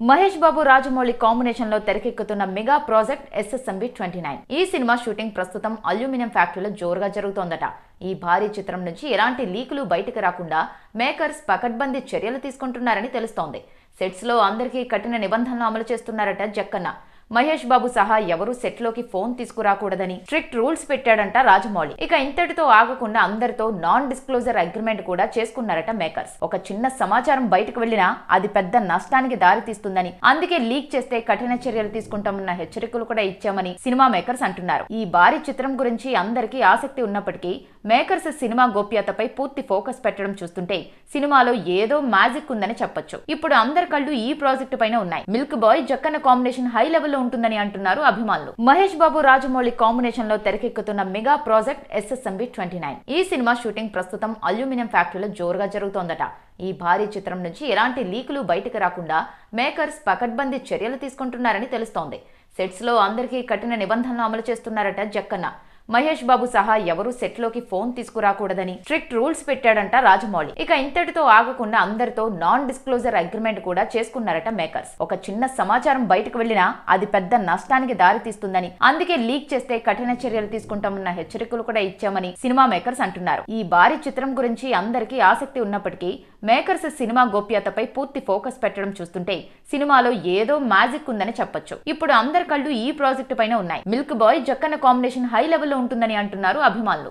మహేష్ బాబు రాజమౌళి కాంబినేషన్లో తెరకెక్కుతున్న mega project SSMB twenty nine ఈ సినిమా షూటింగ్ ప్రస్తుతం అల్యూమినియం ఫ్యాక్టరీలో జోరుగా జరుగుతోందట. ఈ భారీ చిత్రం నుంచి ఎలాంటి లీకులు బయటకు రాకుండా మేకర్స్ పకడ్బందీ చర్యలు తీసుకుంటున్నారని తెలుస్తోంది. సెట్స్లో అందరికీ కఠిన నిబంధనలు అమలు చేస్తున్నారట జక్కన్న. మహేష్ బాబు సహా ఎవరూ సెట్లోకి ఫోన్ తీసుకురాకూడదని స్ట్రిక్ట్ రూల్స్ పెట్టాడంట రాజమౌళి. ఇక ఇంతటితో ఆగకుండా అందరితో నాన్ డిస్క్లోజర్ అగ్రిమెంట్ కూడా చేసుకున్నారట మేకర్స్. ఒక చిన్న సమాచారం బయటకు వెళ్ళినా అది పెద్ద నష్టానికి దారితీస్తుందని అందుకే లీక్ చేస్తే కఠిన చర్యలు తీసుకుంటామన్న హెచ్చరికలు కూడా ఇచ్చామని సినిమా మేకర్స్ అంటున్నారు. ఈ భారీ చిత్రం గురించి అందరికీ ఆసక్తి ఉన్నప్పటికీ మేకర్స్ సినిమా గోప్యతపై పూర్తి ఫోకస్ పెట్టడం చూస్తుంటే సినిమాలో ఏదో మ్యాజిక్ ఉందని చెప్పొచ్చు. ఇప్పుడు అందరి కళ్ళు ఈ ప్రాజెక్టు పైన ఉన్నాయి. Milk boy Jakkanna combination high level లెవెల్లో ఉంటుందని అంటున్నారు అభిమానులు. మహేష్ బాబు రాజమౌళి కాంబినేషన్లో తెరకెక్కుతున్న mega project SSMB twenty nine. ఈ సినిమా షూటింగ్ ప్రస్తుతం అల్యూమినియం ఫ్యాక్టరీలో జోరుగా జరుగుతోందట. ఈ భారీ చిత్రం నుంచి ఎలాంటి లీకులు బయటకు రాకుండా మేకర్స్ పకడ్బందీ చర్యలు తీసుకుంటున్నారని తెలుస్తోంది. సెట్స్లో అందరికీ కఠిన నిబంధనలు అమలు చేస్తున్నారట జక్కన్న. మహేష్ బాబు సహా ఎవరూ సెట్లోకి ఫోన్ తీసుకురాకూడదని స్ట్రిక్ట్ రూల్స్ పెట్టాడంట రాజమౌళి. ఇక ఇంతటితో ఆగకుండా అందరితో నాన్ డిస్క్లోజర్ అగ్రిమెంట్ కూడా చేసుకున్నారట మేకర్స్. ఒక చిన్న సమాచారం బయటకు వెళ్ళినా అది పెద్ద నష్టానికి దారితీస్తుందని అందుకే లీక్ చేస్తే కఠిన చర్యలు తీసుకుంటామన్న హెచ్చరికలు కూడా ఇచ్చామని సినిమా మేకర్స్ అంటున్నారు. ఈ భారీ చిత్రం గురించి అందరికీ ఆసక్తి ఉన్నప్పటికీ మేకర్స్ సినిమా గోప్యతపై పూర్తి ఫోకస్ పెట్టడం చూస్తుంటే సినిమాలో ఏదో మ్యాజిక్ ఉందని చెప్పొచ్చు. ఇప్పుడు అందరి కళ్ళు ఈ ప్రాజెక్టు పైన ఉన్నాయి. Milk boy Jakkanna combination high లెవెల్లో ఉంటుందని అంటున్నారు అభిమానులు.